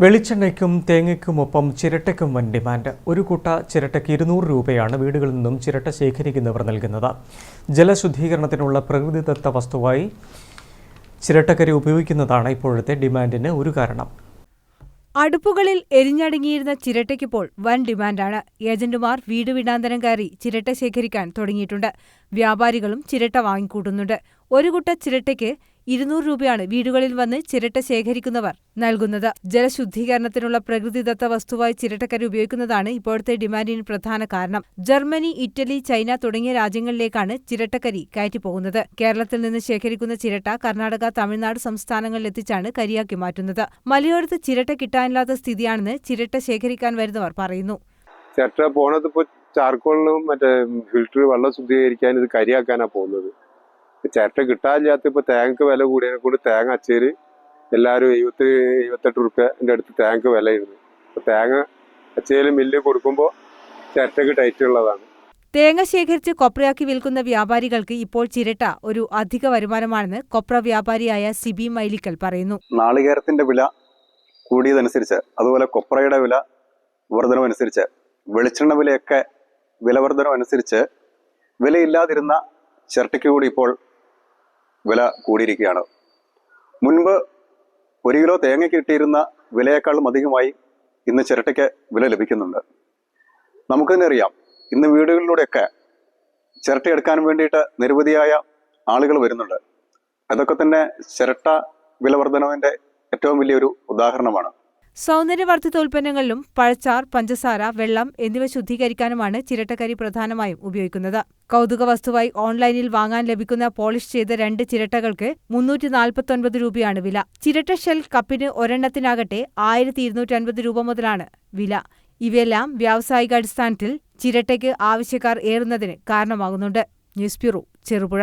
വെളിച്ചെണ്ണയ്ക്കും തേങ്ങയ്ക്കുമൊപ്പം ചിരട്ടയ്ക്കും വൻ ഡിമാൻഡ്. ഒരു കൂട്ട ചിരട്ടയ്ക്ക് ഇരുന്നൂറ് രൂപയാണ് വീടുകളിൽ നിന്നും ചിരട്ട ശേഖരിക്കുന്നവർ നൽകുന്നത്. ജലശുദ്ധീകരണത്തിനുള്ള പ്രകൃതിദത്ത വസ്തുവായി ചിരട്ടക്കരി ഉപയോഗിക്കുന്നതാണ് ഇപ്പോഴത്തെ ഡിമാൻഡിന് ഒരു കാരണം. അടുപ്പുകളിൽ എരിഞ്ഞടങ്ങിയിരുന്ന ചിരട്ടയ്ക്കിപ്പോൾ വൻ ഡിമാൻഡാണ്. ഏജന്റുമാർ വീട് വീടാന്തരം കയറി ചിരട്ട ശേഖരിക്കാൻ തുടങ്ങിയിട്ടുണ്ട്. വ്യാപാരികളും ചിരട്ട വാങ്ങിക്കൂട്ടുന്നുണ്ട്. ഒരു കുട്ട ചിരട്ടയ്ക്ക് ഇരുന്നൂറ് രൂപയാണ് വീടുകളിൽ വന്ന് ചിരട്ട ശേഖരിക്കുന്നവർ നൽകുന്നത്. ജലശുദ്ധീകരണത്തിനുള്ള പ്രകൃതിദത്ത വസ്തുവായി ചിരട്ടക്കരി ഉപയോഗിക്കുന്നതാണ് ഇപ്പോഴത്തെ ഡിമാൻഡിന് പ്രധാന കാരണം. ജർമ്മനി ഇറ്റലി ചൈന തുടങ്ങിയ രാജ്യങ്ങളിലേക്കാണ് ചിരട്ടക്കരി കയറ്റിപ്പോകുന്നത്. കേരളത്തിൽ നിന്ന് ശേഖരിക്കുന്ന ചിരട്ട കർണാടക തമിഴ്നാട് സംസ്ഥാനങ്ങളിൽ എത്തിച്ചാണ് കരിയാക്കി മാറ്റുന്നത്. മലയോരത്ത് ചിരട്ട കിട്ടാനില്ലാത്ത സ്ഥിതിയാണെന്ന് ചിരട്ട ശേഖരിക്കാൻ വരുന്നവർ പറയുന്നു. ചിരട്ട പോണത് ഇപ്പോൾ ചാർക്കോളിനും മറ്റേ ഫിൽറ്റർ വെള്ളം ശുദ്ധീകരിക്കാൻ ഇത് കരിയാക്കാനാണ് പോകുന്നത്. ചിരട്ട കിട്ടാനില്ലാത്ത ഇപ്പൊ തേങ്ങക്ക് വില കൂടിയതിനെ കൊണ്ട് തേങ്ങ അച്ചേര് എല്ലാവരും എഴുപത്തി എഴുപത്തെട്ട് റുപ്യന്റെ അടുത്ത് തേങ്ങക്ക് വിലയിരുന്നു അപ്പൊ തേങ്ങ അച്ചേൽ മില്ല് കൊടുക്കുമ്പോൾ ചിരട്ടക്ക് ടൈറ്റ് ഉള്ളതാണ്. തേങ്ങ ശേഖരിച്ച് കൊപ്രയാക്കി വിൽക്കുന്ന വ്യാപാരികൾക്ക് ഇപ്പോൾ ചിരട്ട ഒരു അധിക വരുമാനമാണെന്ന് കൊപ്ര വ്യാപാരിയായ സിബി മൈലിക്കൽ പറയുന്നു. നാളികേരത്തിന്റെ വില കൂടിയതനുസരിച്ച് അതുപോലെ കൊപ്രയുടെ വില വർധനമനുസരിച്ച് വെളിച്ചെണ്ണ വിലയൊക്കെ വിലവർദ്ധനമനുസരിച്ച് അനുസരിച്ച് വിലയില്ലാതിരുന്ന ചിരട്ടയ്ക്ക് കൂടി ഇപ്പോൾ വില കൂടിയിരിക്കുകയാണ്. മുൻപ് ഒരു കിലോ തേങ്ങ കിട്ടിയിരുന്ന വിലയേക്കാളും അധികമായി ഇന്ന് ചിരട്ടയ്ക്ക് വില ലഭിക്കുന്നുണ്ട്. നമുക്ക് തന്നെ അറിയാം ഇന്ന് വീടുകളിലൂടെയൊക്കെ ചിരട്ടയെടുക്കാൻ വേണ്ടിയിട്ട് നിരവധിയായ ആളുകൾ വരുന്നുണ്ട്. അതൊക്കെ തന്നെ ചിരട്ട വിലവർധനവിന്റെ ഏറ്റവും വലിയൊരു ഉദാഹരണമാണ്. സൗന്ദര്യവർദ്ധിത ഉൽപ്പന്നങ്ങളിലും പഴച്ചാർ പഞ്ചസാര വെള്ളം എന്നിവ ശുദ്ധീകരിക്കാനുമാണ് ചിരട്ടക്കരി പ്രധാനമായും ഉപയോഗിക്കുന്നത്. കൗതുക വസ്തുവായി ഓൺലൈനിൽ വാങ്ങാൻ ലഭിക്കുന്ന പോളിഷ് ചെയ്ത രണ്ട് ചിരട്ടകൾക്ക് മുന്നൂറ്റി നാൽപ്പത്തൊൻപത് രൂപയാണ് വില. ചിരട്ട ഷെൽ കപ്പിന് ഒരെണ്ണത്തിനാകട്ടെ ആയിരത്തി ഇരുന്നൂറ്റി അൻപത് രൂപ മുതലാണ് വില. ഇവയെല്ലാം വ്യാവസായിക അടിസ്ഥാനത്തിൽ ചിരട്ടയ്ക്ക് ആവശ്യക്കാർ ഏറുന്നതിന് കാരണമാകുന്നുണ്ട്. News bureau Cherupuzha.